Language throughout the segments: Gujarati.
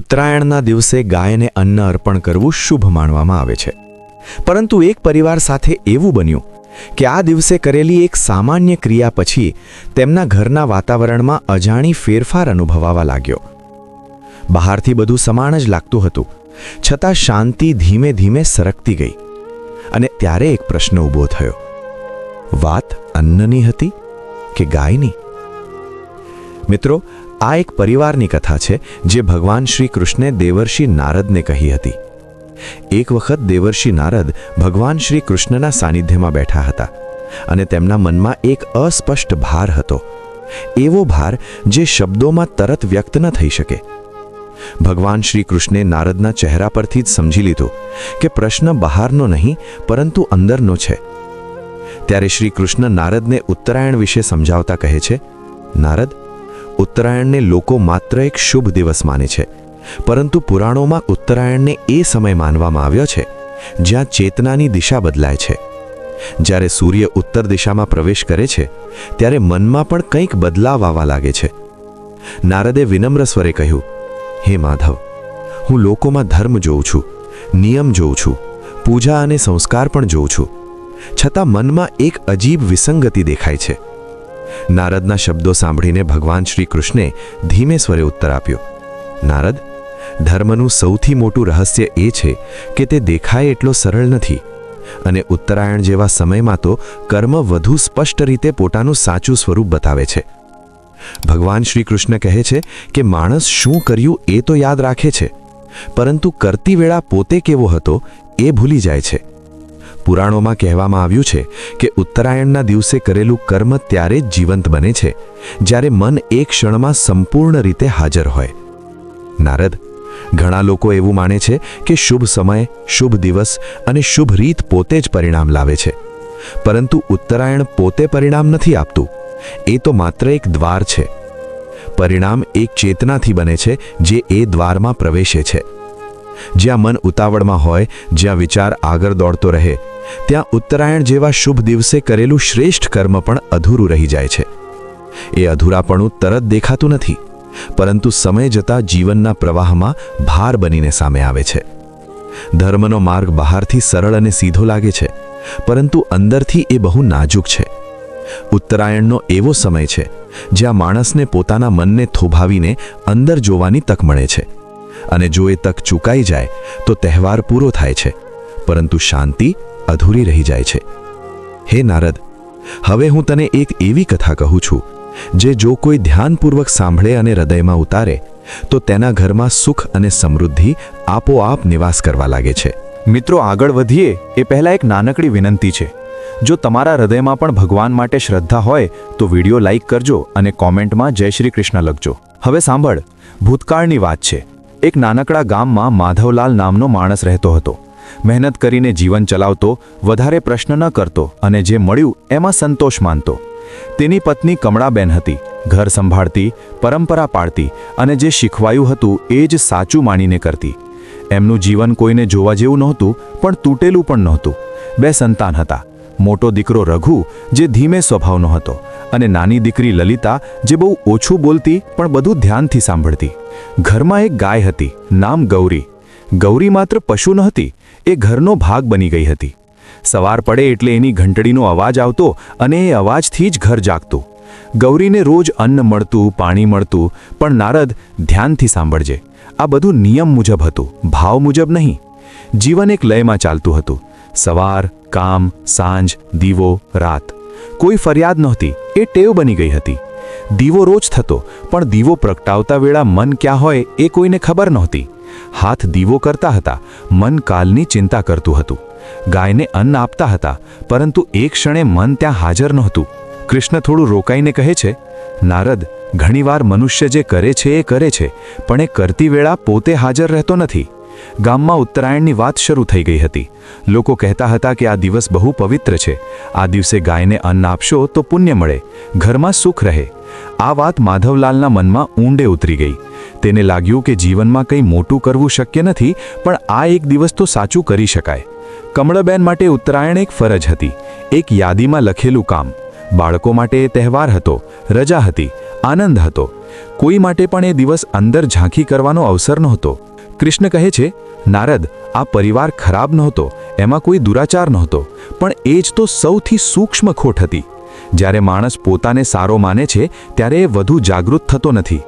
ઉત્તરાયણના દિવસે ગાયને અન્ન અર્પણ કરવું શુભ માનવામાં આવે છે. પરંતુ એક પરિવાર સાથે એવું બન્યું કે આ દિવસે કરેલી એક સામાન્ય ક્રિયા પછી તેમના ઘરના વાતાવરણમાં અજાણી ફેરફાર અનુભવાવા લાગ્યો. બહારથી બધું સમાન જ લાગતું હતું, છતાં શાંતિ ધીમે ધીમે સરકતી ગઈ અને ત્યારે એક પ્રશ્ન ઊભો થયો. વાત અન્નની હતી કે ગાયની? મિત્રો, આ એક પરિવારની કથા છે જે ભગવાન શ્રી કૃષ્ણે દેવર્ષિ નારદને કહી હતી. એક વખત દેવર્ષિ નારદ ભગવાન શ્રી કૃષ્ણના સાનિધ્યમાં બેઠા હતા અને તેમના મનમાં એક અસ્પષ્ટ ભાર હતો. એવો ભાર જે શબ્દોમાં તરત વ્યક્ત ન થઈ શકે. ભગવાન શ્રી કૃષ્ણે નારદના ચહેરા પરથી જ સમજી લીધું કે પ્રશ્ન બહારનો નહીં, પરંતુ અંદરનો છે. ત્યારે શ્રી કૃષ્ણ નારદને ઉત્તરાયણ વિશે સમજાવતા કહે છે, નારદ ઉત્તરાયણને લોકો માત્ર એક શુભ દિવસ માને છે. પરંતુ પુરાણોમાં ઉત્તરાયણને એ સમય માનવામાં આવ્યો છે, જ્યાં ચેતનાની દિશા બદલાય છે. જ્યારે સૂર્ય ઉત્તર દિશામાં પ્રવેશ કરે છે, ત્યારે મનમાં પણ કંઈક બદલાવ આવવા લાગે છે. નારદે વિનમ્ર સ્વરે કહ્યું, હે માધવ, હું લોકોમાં ધર્મ જોઉં છું, નિયમ જોઉં છું, પૂજા અને સંસ્કાર પણ જોઉં છું. છતાં મનમાં એક અજીબ વિસંગતિ દેખાય છે. નારદના શબ્દો સાંભળીને ભગવાન શ્રી કૃષ્ણે ધીમે સ્વરે ઉત્તર આપ્યો, નારદ, ધર્મનું સૌથી મોટું રહસ્ય એ છે કે તે દેખાય એટલો સરળ નથી અને ઉત્તરાયણ જેવા સમયમાં તો કર્મ વધુ સ્પષ્ટ રીતે પોતાનું સાચું સ્વરૂપ બતાવે છે. ભગવાન શ્રી કૃષ્ણ કહે છે કે માણસ શું કર્યું એ તો યાદ રાખે છે, પરંતુ કરતી વેળા પોતે કેવો હતો એ ભૂલી જાય છે. પુરાણોમાં કહેવામાં આવ્યું છે કે ઉત્તરાયણના દિવસે કરેલું કર્મ ત્યારે જ જીવંત બને છે, જ્યારે મન એક ક્ષણમાં સંપૂર્ણ રીતે હાજર હોય. નારદ, ઘણા લોકો એવું માને છે કે શુભ સમય, શુભ દિવસ અને શુભ રીત પોતે જ પરિણામ લાવે છે. પરંતુ ઉત્તરાયણ પોતે પરિણામ નથી આપતું. એ તો માત્ર એક દ્વાર છે. પરિણામ એક ચેતનાથી બને છે જે એ દ્વારમાં પ્રવેશે છે. જ્યાં મન ઉતાવળમાં હોય, જ્યાં વિચાર આગળ દોડતો રહે, ત્યાં ઉત્તરાયણ જેવા શુભ દિવસે કરેલું શ્રેષ્ઠ કર્મ પણ અધૂરું રહી જાય છે. એ અધૂરાપણું તરત દેખાતું નથી, પરંતુ સમય જતાં જીવનના પ્રવાહમાં ભાર બનીને સામે આવે છે. ધર્મનો માર્ગ બહારથી સરળ અને સીધો લાગે છે, પરંતુ અંદરથી એ બહુ નાજુક છે. ઉત્તરાયણનો એવો સમય છે, જ્યાં માણસને પોતાના મનને થોભાવીને અંદર જોવાની તક મળે છે. અને જો એ તક ચૂકાઈ જાય, તો તહેવાર પૂરો થાય છે, પરંતુ શાંતિ અધૂરી રહી જાય છે. હે નારદ, હવે હું તને એક એવી કથા કહું છું, જે જો કોઈ ધ્યાનપૂર્વક સાંભળે અને હૃદયમાં ઉતારે, તો તેના ઘરમાં સુખ અને સમૃદ્ધિ આપોઆપ નિવાસ કરવા લાગે છે. મિત્રો, આગળ વધીએ, એ પહેલાં એક નાનકડી વિનંતી છે. જો તમારા હૃદયમાં પણ ભગવાન માટે શ્રદ્ધા હોય, તો વીડિયો લાઇક કરજો અને કોમેન્ટમાં જય શ્રી કૃષ્ણ લખજો. હવે સાંભળ, ભૂતકાળની વાત છે. એક નાનકડા ગામમાં માધવલાલ નામનો માણસ રહેતો હતો. મહેનત કરીને જીવન ચલાવતો, વધારે પ્રશ્ન ન કરતો અને જે મળ્યું એમાં સંતોષ માનતો. તેની પત્ની કમળાબેન હતી, ઘર સંભાળતી, પરંપરા પાળતી અને જે શીખવાયું હતું એ જ સાચું માનીને કરતી. એમનું જીવન કોઈને જોવા જેવું નહોતું, પણ તૂટેલું પણ નહોતું. બે સંતાન હતા. મોટો દીકરો રઘુ, જે ધીમે સ્વભાવનો હતો. અને નાની દીકરી લલિતા જે બહુ ઓછું બોલતી પણ બધું ધ્યાનથી સાંભળતી. ઘરમાં એક ગાય હતી, નામ ગૌરી. ગૌરી માત્ર પશુ નહોતી એ ઘરનો ભાગ બની ગઈ હતી. સવાર પડે એટલે એની ઘંટડીનો અવાજ આવતો અને એ અવાજથી જ ઘર જાગતું. ગૌરીને રોજ અન્ન મળતું, પાણી મળતું, પણ નારદ ધ્યાનથી સાંભળજે. આ બધું નિયમ મુજબ હતું, ભાવ મુજબ નહીં. જીવન એક લયમાં ચાલતું હતું. સવાર, કામ, સાંજ, દીવો, રાત. કોઈ ફરિયાદ નહોતી એ ટેવ બની ગઈ હતી. દીવો રોજ થતો, પણ દીવો પ્રગટાવતા વેળા મન ક્યાં હોય એ કોઈને ખબર નહોતી. હાથ દીવો કરતા હતા, મન કાલની ચિંતા કરતું હતું. ગાયને અન્ન આપતા હતા, પરંતુ એક ક્ષણે મન ત્યાં હાજર નહોતું. કૃષ્ણ થોડું રોકાઈને કહે છે, નારદ, ઘણીવાર મનુષ્ય જે કરે છે એ કરે છે, પણ એ કરતી વેળા પોતે હાજર રહેતો નથી. ગામમાં ઉત્તરાયણની વાત શરૂ થઈ ગઈ હતી. લોકો કહેતા હતા કે આ દિવસ બહુ પવિત્ર છે. આ દિવસે ગાયને અન્ન આપશો તો પુણ્ય મળે. ઘરમાં સુખ રહે. આ વાત માધવલાલના મનમાં ઊંડે ઉતરી ગઈ. તેને લાગ્યું કે જીવનમાં કંઈ મોટું કરવું શક્ય નથી, પણ આ એક દિવસ તો સાચું કરી શકાય. કમળબેન માટે ઉત્તરાયણ એક ફરજ હતી. એક યાદીમાં લખેલું કામ. બાળકો માટે એ તહેવાર હતો, રજા હતી, આનંદ હતો. કોઈ માટે પણ એ દિવસ અંદર ઝાંખી કરવાનો અવસર નહોતો. કૃષ્ણ કહે છે, નારદ, આ પરિવાર ખરાબ નહોતો, એમાં કોઈ દુરાચાર નહોતો, પણ એ જ તો સૌથી સૂક્ષ્મ ખોટ હતી. જ્યારે માણસ પોતાને સારો માને છે, ત્યારે એ વધુ જાગૃત થતો નથી.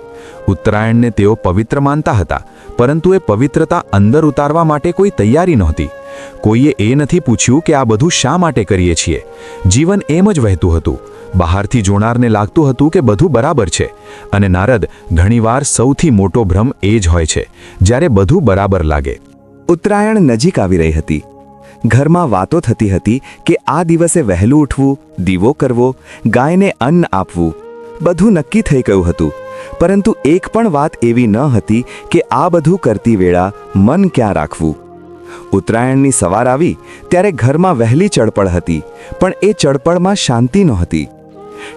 ઉત્તરાયણને તેઓ પવિત્ર માનતા હતા, પરંતુ એ પવિત્રતા અંદર ઉતારવા માટે કોઈ તૈયારી નહોતી. કોઈએ એ નથી પૂછ્યું કે આ બધું શા માટે કરીએ છીએ? જીવન એમ જ વહેતું હતું. બહારથી જોનારને લાગતું હતું કે બધું બરાબર છે અને નારદ ઘણીવાર સૌથી મોટો ભ્રમ એ જ હોય છે, જ્યારે બધું બરાબર લાગે. ઉત્તરાયણ નજીક આવી રહી હતી. ઘરમાં વાતો થતી હતી કે આ દિવસે વહેલું ઉઠવું, દીવો કરવો, ગાયને અન્ન આપવું, બધું નક્કી થઈ ગયું હતું. પરંતુ એક પણ વાત એવી ન હતી કે આ બધું કરતી વેળા મન ક્યાં રાખવું. ઉત્તરાયણની સવાર આવી ત્યારે ઘરમાં વહેલી ચળપળ હતી, પણ એ ચળપળમાં શાંતિ નહોતી.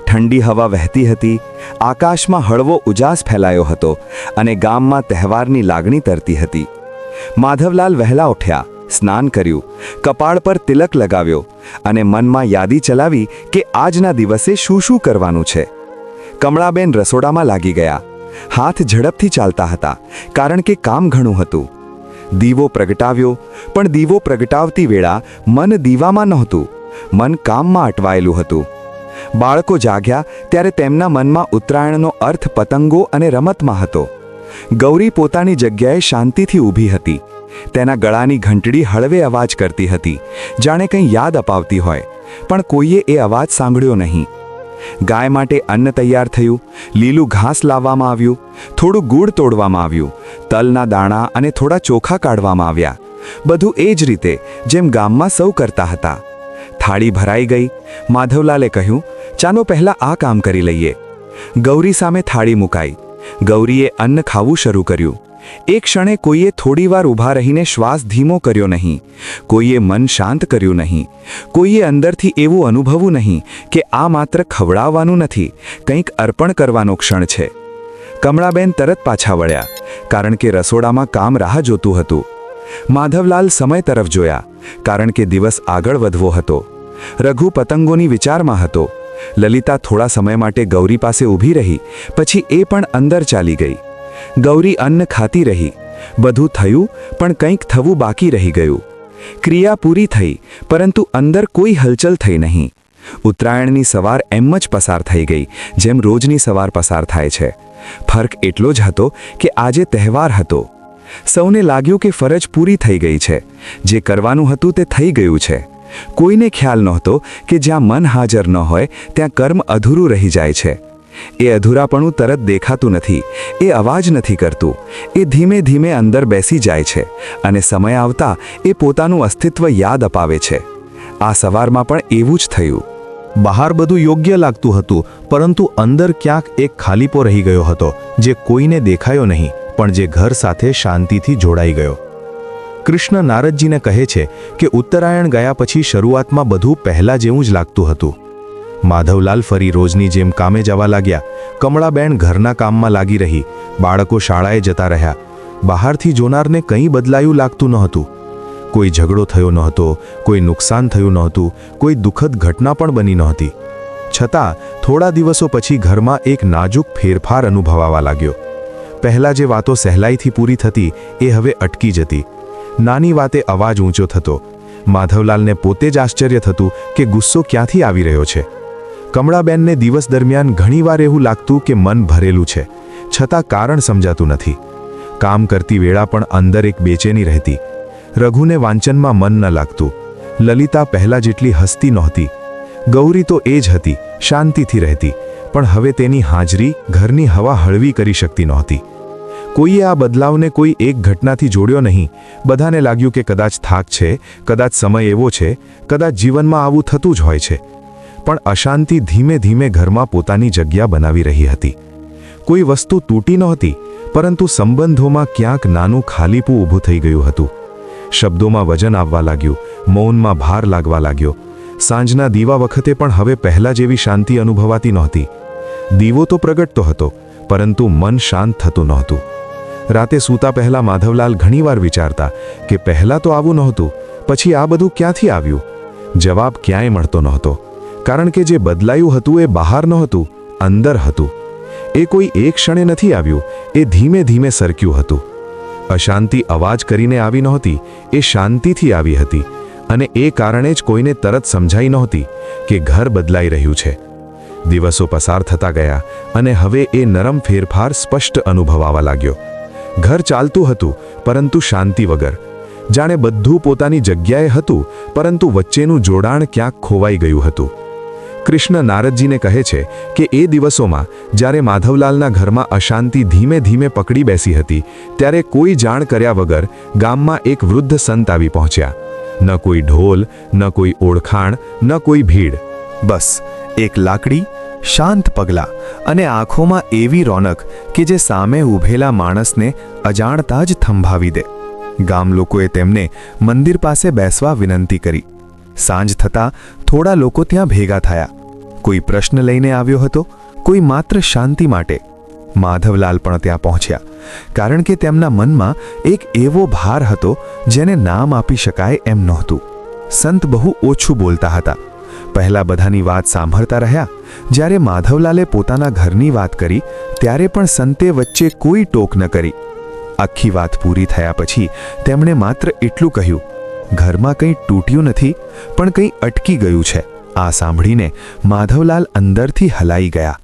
ઠંડી હવા વહેતી હતી, આકાશમાં હળવો ઉજાસ ફેલાયો હતો અને ગામમાં તહેવારની લાગણી તરતી હતી. માધવલાલ વહેલા ઉઠ્યા, સ્નાન કર્યું, કપાળ પર તિલક લગાવ્યો અને મનમાં યાદી ચલાવી કે આજના દિવસે શું શું કરવાનું છે. કમળાબેન રસોડામાં લાગી ગયા. હાથ ઝડપથી ચાલતા હતા, કારણ કે કામ ઘણું હતું. દીવો પ્રગટાવ્યો, પણ દીવો પ્રગટાવતી વેળા મન દીવામાં નહોતું. મન કામમાં અટવાયેલું હતું. બાળકો જાગ્યા ત્યારે તેમના મનમાં ઉત્તરાયણનો અર્થ પતંગો અને રમતમાં હતો. ગૌરી પોતાની જગ્યાએ શાંતિથી ઊભી હતી. તેના ગળાની ઘંટડી હળવે અવાજ કરતી હતી. જાણે કંઈ યાદ અપાવતી હોય, પણ કોઈએ એ અવાજ સાંભળ્યો નહીં. ગાય માટે અન્ન તૈયાર થયું, લીલું ઘાસ લાવવામાં આવ્યું, થોડું ગૂળ તોડવામાં આવ્યું, તલના દાણા અને થોડા ચોખા કાઢવામાં આવ્યા. બધું એ જ રીતે જેમ ગામમાં સૌ કરતા હતા. થાળી ભરાઈ ગઈ, માધવલાલે કહ્યું ચાલો પહેલાં આ કામ કરી લઈએ. ગૌરી સામે થાળી મુકાઈ. ગૌરીએ અન્ન ખાવું શરૂ કર્યું. એક ક્ષણે કોઈએ થોડીવાર ઊભા રહીને શ્વાસ ધીમો કર્યો નહીં. કોઈએ મન શાંત કર્યું નહીં. કોઈએ અંદરથી એવું અનુભવવું નહીં કે આ માત્ર ખવડાવવાનું નથી, કંઈક અર્પણ કરવાનો ક્ષણ છે. કમળાબેન તરત પાછા વળ્યા, કારણ કે રસોડામાં કામ રાહ જોતું હતું. માધવલાલ સમય તરફ જોયા, કારણ કે દિવસ આગળ વધવો હતો. રઘુ પતંગોની વિચારમાં હતો. લલિતા થોડા સમય માટે ગૌરી પાસે ઊભી રહી, પછી એ પણ અંદર ચાલી ગઈ. ગૌરી અન્ન ખાતી રહી. બધું થયું, પણ કંઈક થવું બાકી રહી ગયું. ક્રિયા પૂરી થઈ, પરંતુ અંદર કોઈ હલચલ થઈ નહીં. ઉત્તરાયણની સવાર એમ જ પસાર થઈ ગઈ, જેમ રોજની સવાર પસાર થાય છે. ફર્ક એટલો જ હતો કે આજે તહેવાર હતો. સૌને લાગ્યું કે ફરજ પૂરી થઈ ગઈ છે. જે કરવાનું હતું તે થઈ ગયું છે. કોઈને ખ્યાલ નહોતો કે જ્યાં મન હાજર ન હોય, ત્યાં કર્મ અધૂરું રહી જાય છે. એ અધૂરાપણું તરત દેખાતું નથી, એ અવાજ નથી કરતું, એ ધીમે ધીમે અંદર બેસી જાય છે અને સમય આવતા એ પોતાનું અસ્તિત્વ યાદ અપાવે છે. આ સવારમાં પણ એવું જ થયું. બહાર બધું યોગ્ય લાગતું હતું, પરંતુ અંદર ક્યાંક એક ખાલીપો રહી ગયો હતો, જે કોઈને દેખાયો નહીં, પણ જે ઘર સાથે શાંતિથી જોડાઈ ગયો. કૃષ્ણ નારદજીને કહે છે કે ઉત્તરાયણ ગયા પછી શરૂઆતમાં બધું પહેલા જેવું જ લાગતું હતું. માધવલાલ ફરી રોજની જેમ કામે જવા લાગ્યા. કમળાબેન ઘરના કામમાં લાગી રહી. બાળકો શાળાએ જતા રહ્યા. બહારથી જોનારને કંઈ બદલાયું લાગતું નહોતું કોઈ ઝઘડો થયો નહોતો કોઈ નુકસાન થયું નહોતું કોઈ દુઃખદ ઘટના પણ બની નહોતી છતાં, થોડા દિવસો પછી ઘરમાં એક નાજુક ફેરફાર અનુભવાવા લાગ્યો. પહેલાં જે વાતો સહેલાઈથી પૂરી થતી, એ હવે અટકી જતી. નાની વાતે અવાજ ઊંચો થતો. માધવલાલને પોતે જ આશ્ચર્ય થતું કે ગુસ્સો ક્યાંથી આવી રહ્યો છે. કમળાબેનને દિવસ દરમિયાન ઘણીવાર એવું લાગતું કે મન ભરેલું છે, છતાં કારણ સમજાતું નથી. કામ કરતી વેળા પણ અંદર એક બેચેની રહેતી. રઘુને વાંચનમાં મન ન લાગતું. લલિતા પહેલા જેટલી હસતી નહોતી. ગૌરી તો એ જ હતી, શાંતિથી રહેતી, પણ હવે તેની હાજરી ઘરની હવા હળવી કરી શકતી નહોતી. કોઈએ આ બદલાવને કોઈ એક ઘટનાથી જોડ્યો નહીં. બધાને લાગ્યું કે કદાચ થાક છે, કદાચ સમય એવો છે, કદાચ જીવનમાં આવું થતું જ હોય છે. પણ અશાંતિ ધીમે ધીમે ઘરમાં પોતાની જગ્યા બનાવી રહી હતી. કોઈ વસ્તુ તૂટી નહોતી, પરંતુ સંબંધોમાં ક્યાંક નાનું ખાલીપું ઊભું થઈ ગયું હતું. શબ્દોમાં વજન આવવા લાગ્યું, મૌનમાં ભાર લાગવા લાગ્યો. સાંજના દીવા વખતે પણ હવે પહેલા જેવી શાંતિ અનુભવાતી નહોતી. દીવો તો પ્રગટતો હતો, પરંતુ મન શાંત થતું નહોતું. રાતે સૂતા પહેલા માધવલાલ ઘણીવાર વિચારતા કે પહેલાં તો આવું નહોતું, પછી આ બધું ક્યાંથી આવ્યું? જવાબ ક્યાંય મળતો નહોતો, કારણ કે જે બદલાયું હતું એ બહાર નહોતું, અંદર હતું. એ કોઈ એક ક્ષણે નથી આવ્યું, એ ધીમે ધીમે સરક્યું હતું. અશાંતિ અવાજ કરીને આવી નહોતી, એ શાંતિથી આવી હતી, અને એ કારણે જ કોઈને તરત સમજાઈ નહોતી કે ઘર બદલાઈ રહ્યું છે. દિવસો પસાર થતા ગયા, અને હવે એ નરમ ફેરફાર સ્પષ્ટ અનુભવાવા લાગ્યો. ઘર ચાલતું હતું, પરંતુ શાંતિ વગર. જાણે બધું પોતાની જગ્યાએ હતું, પરંતુ વચ્ચેનું જોડાણ ક્યાંક ખોવાઈ ગયું હતું. કૃષ્ણ નારદજીને કહે છે કે એ દિવસોમાં, જ્યારે માધવલાલના ઘરમાં અશાંતિ ધીમે ધીમે પકડી બેસી હતી, ત્યારે કોઈ જાણ કર્યા વગર ગામમાં એક વૃદ્ધ સંત આવી પહોંચ્યા. ન કોઈ ઢોલ, ન કોઈ ઓળખાણ, ન કોઈ ભીડ. બસ, એક લાકડી શાંત પગલાં અને આંખોમાં એવી રોનક કે જે સામે ઊભેલા માણસને અજાણતા જ થંભાવી દે. ગામ લોકોએ તેમને મંદિર પાસે બેસવા વિનંતી કરી. સાંજ થતાં થોડા લોકો ત્યાં ભેગા થયા. કોઈ પ્રશ્ન લઈને આવ્યો હતો, કોઈ માત્ર શાંતિ માટે. માધવલાલ પણ ત્યાં પહોંચ્યા, કારણ કે તેમના મનમાં એક એવો ભાર હતો જેને નામ આપી શકાય એમ નહોતું. સંત બહુ ઓછું બોલતા હતા. પહેલા બધાની વાત સાંભળતા રહ્યા, જ્યારે માધવલાલે પોતાના ઘરની વાત કરી, ત્યારે પણ સંતે વચ્ચે કોઈ ટોક ન કરી. આખી વાત પૂરી થયા પછી તેમણે માત્ર એટલું કહ્યું, ઘરમાં કંઈ તૂટ્યું નથી, પણ કંઈ અટકી ગયું છે. આ સાંભળીને માધવલાલ અંદરથી હલાઈ ગયા,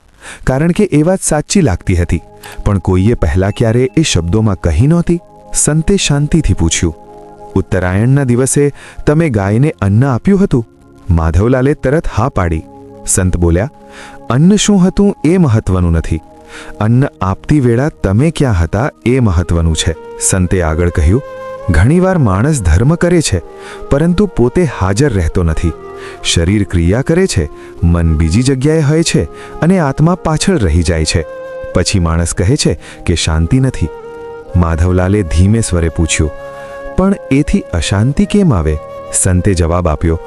કારણ કે એ વાત સાચી લાગતી હતી, પણ કોઈએ પહેલાં ક્યારે એ શબ્દોમાં કહી નહોતી? સંતે શાંતિથી પૂછ્યું, ઉત્તરાયણના દિવસે તમે ગાયને અન્ન આપ્યું હતું? માધવલાલે તરત હા પાડી. સંત બોલ્યા, અન્ન શું હતું એ મહત્વનું નથી. અન્ન આપતી વેળા તમે ક્યાં હતા એ મહત્વનું છે. સંતે આગળ કહ્યું, ઘણીવાર માણસ ધર્મ કરે છે, પરંતુ પોતે હાજર રહેતો નથી. શરીર ક્રિયા કરે છે, મન બીજી જગ્યાએ હોય છે અને આત્મા પાછળ રહી જાય છે. પછી માણસ કહે છે કે શાંતિ નથી. માધવલાલે ધીમે સ્વરે પૂછ્યું, પણ એથી અશાંતિ કેમ આવે? સંતે જવાબ આપ્યો,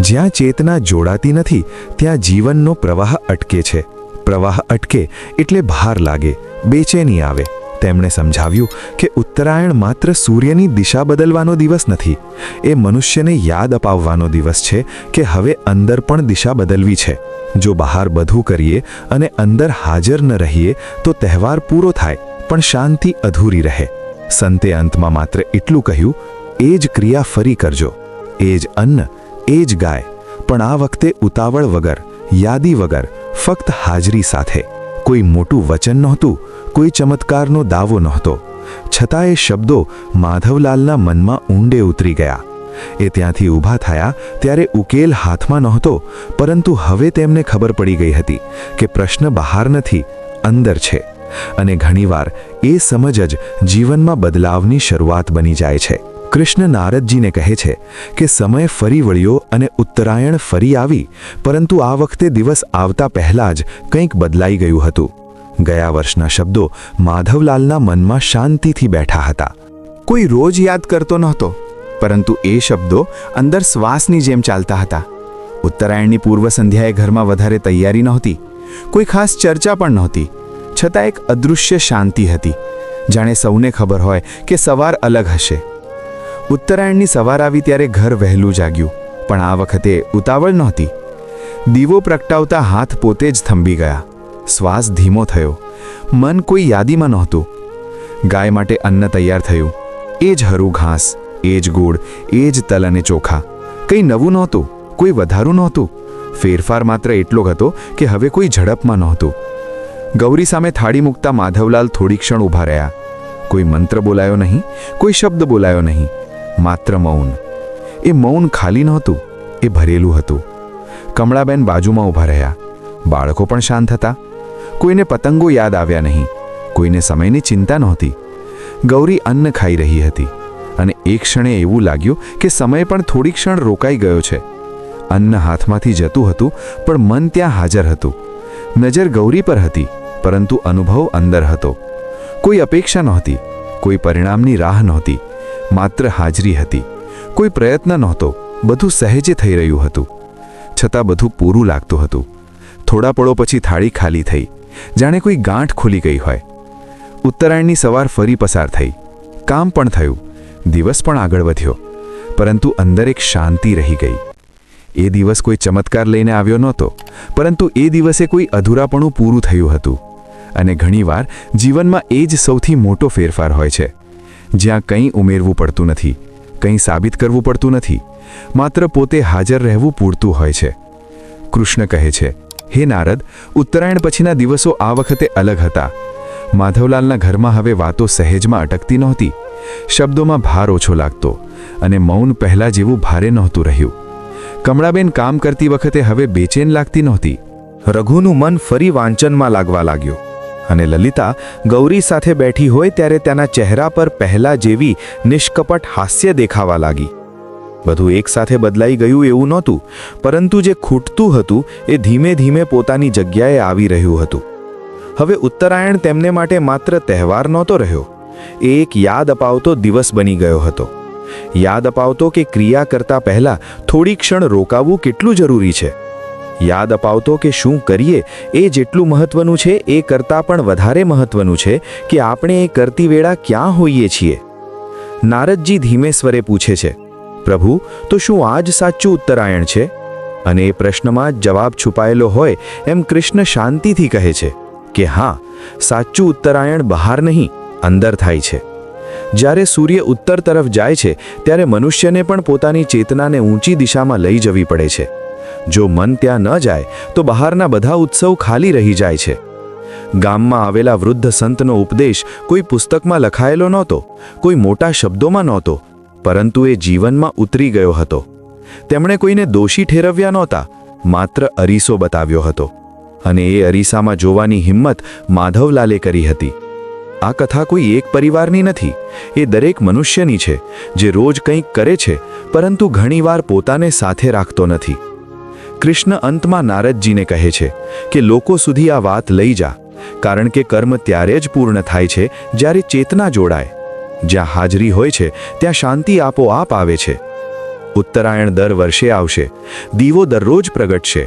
જ્યાં ચેતના જોડાતી નથી, ત્યાં જીવનનો પ્રવાહ અટકે છે. પ્રવાહ અટકે એટલે ભાર લાગે, બેચેની આવે. તેમણે સમજાવ્યું કે ઉત્તરાયણ માત્ર સૂર્યની દિશા બદલવાનો દિવસ નથી. એ મનુષ્યને યાદ અપાવવાનો દિવસ છે કે હવે અંદર પણ દિશા બદલવી છે. જો બહાર બધું કરીએ અને અંદર હાજર ન રહીએ, તો તહેવાર પૂરો થાય, પણ શાંતિ અધૂરી રહે. સંતે અંતમાં માત્ર એટલું કહ્યું, એ જ ક્રિયા ફરી કરજો. એ જ અન્ન, એ જ ગાય, પણ આ વખતે ઉતાવળ વગર, યાદી વગર, ફક્ત હાજરી સાથે. કોઈ મોટું વચન નહોતું, કોઈ ચમત્કારનો દાવો નહોતો. છતાં એ શબ્દો માધવલાલના મનમાં ઊંડે ઉતરી ગયા. એ ત્યાંથી ઊભા થયા ત્યારે ઉકેલ હાથમાં નહોતો, પરંતુ હવે તેમને ખબર પડી ગઈ હતી કે પ્રશ્ન બહાર નથી, અંદર છે. અને ઘણીવાર એ સમજ જ જીવનમાં બદલાવની શરૂઆત બની જાય છે. કૃષ્ણ નારદજીને કહે છે કે સમય ફરી વળ્યો અને ઉત્તરાયણ ફરી આવી, પરંતુ આ વખતે દિવસ આવતા પહેલાં જ કંઈક બદલાઈ ગયું હતું. ગયા વર્ષના શબ્દો માધવલાલના મનમાં શાંતિથી બેઠા હતા. કોઈ રોજ યાદ કરતો નહોતો, પરંતુ એ શબ્દો અંદર શ્વાસની જેમ ચાલતા હતા. ઉત્તરાયણની પૂર્વ સંધ્યાએ ઘરમાં વધારે તૈયારી નહોતી, કોઈ ખાસ ચર્ચા પણ નહોતી, છતાં એક અદૃશ્ય શાંતિ હતી. જાણે સૌને ખબર હોય કે સવાર અલગ હશે. ઉત્તરાયણની સવાર આવી ત્યારે ઘર વહેલું જાગ્યું, પણ આ વખતે ઉતાવળ નહોતી. દીવો પ્રગટાવતા હાથ પોતે જ થંભી ગયા. શ્વાસ ધીમો થયો. મન કોઈ યાદીમાં નહોતું. ગાય માટે અન્ન તૈયાર થયું. એ જ હરું ઘાસ, એ જ ગોળ, એ જ તલ અને ચોખા. કંઈ નવું નહોતું, કોઈ વધારું નહોતું. ફેરફાર માત્ર એટલો હતો કે હવે કોઈ ઝડપમાં નહોતું. ગૌરી સામે થાળી મૂકતા માધવલાલ થોડી ક્ષણ ઊભા રહ્યા. કોઈ મંત્ર બોલાયો નહીં, કોઈ શબ્દ બોલાયો નહીં. માત્ર મૌન. એ મૌન ખાલી નહોતું, એ ભરેલું હતું. કમળાબેન બાજુમાં ઊભા રહ્યા. બાળકો પણ શાંત હતા. કોઈને પતંગો યાદ આવ્યા નહીં. કોઈને સમયની ચિંતા નહોતી. ગૌરી અન્ન ખાઈ રહી હતી. અને એક ક્ષણે એવું લાગ્યું કે સમય પણ થોડી ક્ષણ રોકાઈ ગયો છે. અન્ન હાથમાંથી જતું હતું, પણ મન ત્યાં હાજર હતું. નજર ગૌરી પર હતી, પરંતુ અનુભવ અંદર હતો. કોઈ અપેક્ષા નહોતી. કોઈ પરિણામની રાહ નહોતી. માત્ર હાજરી હતી. કોઈ પ્રયત્ન નહોતો. બધું સહેજે થઈ રહ્યું હતું. છતાં બધું પૂરું લાગતું હતું. થોડા પળો પછી થાળી ખાલી થઈ. જાણે કોઈ ગાંઠ ખુલી ગઈ હોય. ઉત્તરાયણની સવાર ફરી પસાર થઈ. કામ પણ થયું. દિવસ પણ આગળ વધ્યો. પરંતુ અંદર એક શાંતિ રહી ગઈ. એ દિવસ કોઈ ચમત્કાર લઈને આવ્યો નહોતો. પરંતુ એ દિવસે કોઈ અધૂરાપણું પૂરું થયું હતું. અને ઘણીવાર જીવનમાં એ જ સૌથી મોટો ફેરફાર હોય છે. જ્યાં કંઈ ઉમેરવું પડતું નથી, કંઈ સાબિત કરવું પડતું નથી, માત્ર પોતે હાજર રહેવું પૂરતું હોય છે. કૃષ્ણ કહે છે, હે નારદ, ઉત્તરાયણ પછીના દિવસો આ વખતે અલગ હતા. માધવલાલના ઘરમાં હવે વાતો સહેજમાં અટકતી નહોતી. શબ્દોમાં ભાર ઓછો લાગતો અને મૌન પહેલાં જેવું ભારે નહોતું રહ્યું. કમળાબેન કામ કરતી વખતે હવે બેચેન લાગતી નહોતી. રઘુનું મન ફરી વાંચનમાં લાગવા લાગ્યું. અને લલિતા ગૌરી સાથે બેઠી હોય ત્યારે તેના ચહેરા પર પહેલા જેવી નિષ્કપટ હાસ્ય દેખાવા લાગી. બધું એકસાથે બદલાઈ ગયું એવું નહોતું, પરંતુ જે ખૂટતું હતું એ ધીમે ધીમે પોતાની જગ્યાએ આવી રહ્યું હતું. હવે ઉત્તરાયણ તેમને માટે માત્ર તહેવાર નહોતો રહ્યો. એ એક યાદ અપાવતો દિવસ બની ગયો હતો. યાદ અપાવતો કે ક્રિયા કરતા પહેલા થોડી ક્ષણ રોકાવું કેટલું જરૂરી છે? યાદ અપાવતો કે શું કરીએ, એ જેટલું મહત્વનું છે, એ કરતાં પણ વધારે મહત્વનું છે કે આપણે એ કરતી વેળા ક્યાં હોઈએ છીએ. નારદજી ધીમે સ્વરે પૂછે છે, પ્રભુ, તો શું આ જ સાચું ઉત્તરાયણ છે? અને એ પ્રશ્નમાં જવાબ છુપાયેલો હોય એમ કૃષ્ણ શાંતિથી કહે છે કે, હા, સાચું ઉત્તરાયણ બહાર નહીં, અંદર થાય છે. જ્યારે સૂર્ય ઉત્તર તરફ જાય છે, ત્યારે મનુષ્યને પણ પોતાની ચેતનાને ઊંચી દિશામાં લઈ જવી પડે છે. જો મન ત્યાં ન જાય, તો બહારના બધા ઉત્સવ ખાલી રહી જાય છે. ગામમાં આવેલા વૃદ્ધ સંતનો ઉપદેશ કોઈ પુસ્તકમાં લખાયેલો નહોતો, કોઈ મોટા શબ્દોમાં નહોતો, પરંતુ એ જીવનમાં ઉતરી ગયો હતો. તેમણે કોઈને દોષી ઠેરવ્યા નહોતા, માત્ર અરીસો બતાવ્યો હતો. અને એ અરીસામાં જોવાની હિંમત માધવલાલે કરી હતી. આ કથા કોઈ એક પરિવારની નથી, એ દરેક મનુષ્યની છે, જે રોજ કંઈક કરે છે, પરંતુ ઘણીવાર પોતાને સાથે રાખતો નથી. કૃષ્ણ અંતમાં નારદજીને કહે છે કે લોકો સુધી આ વાત લઈ જા, કારણ કે કર્મ ત્યારે જ પૂર્ણ થાય છે જ્યારે ચેતના જોડાય. જ્યાં હાજરી હોય છે, ત્યાં શાંતિ આપોઆપ આવે છે. ઉત્તરાયણ દર વર્ષે આવશે, દીવો દરરોજ પ્રગટશે,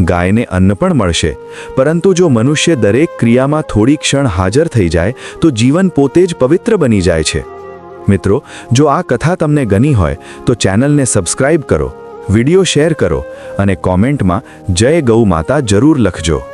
ગાયને અન્ન પણ મળશે, પરંતુ જો મનુષ્ય દરેક ક્રિયામાં થોડી ક્ષણ હાજર થઈ જાય, તો જીવન પોતે જ પવિત્ર બની જાય છે. મિત્રો, જો આ કથા તમને ગની હોય, તો ચેનલને સબસ્ક્રાઇબ કરો. વિડિયો શેર કરો અને કોમેન્ટમાં જય ગૌ માતા જરૂર લખજો.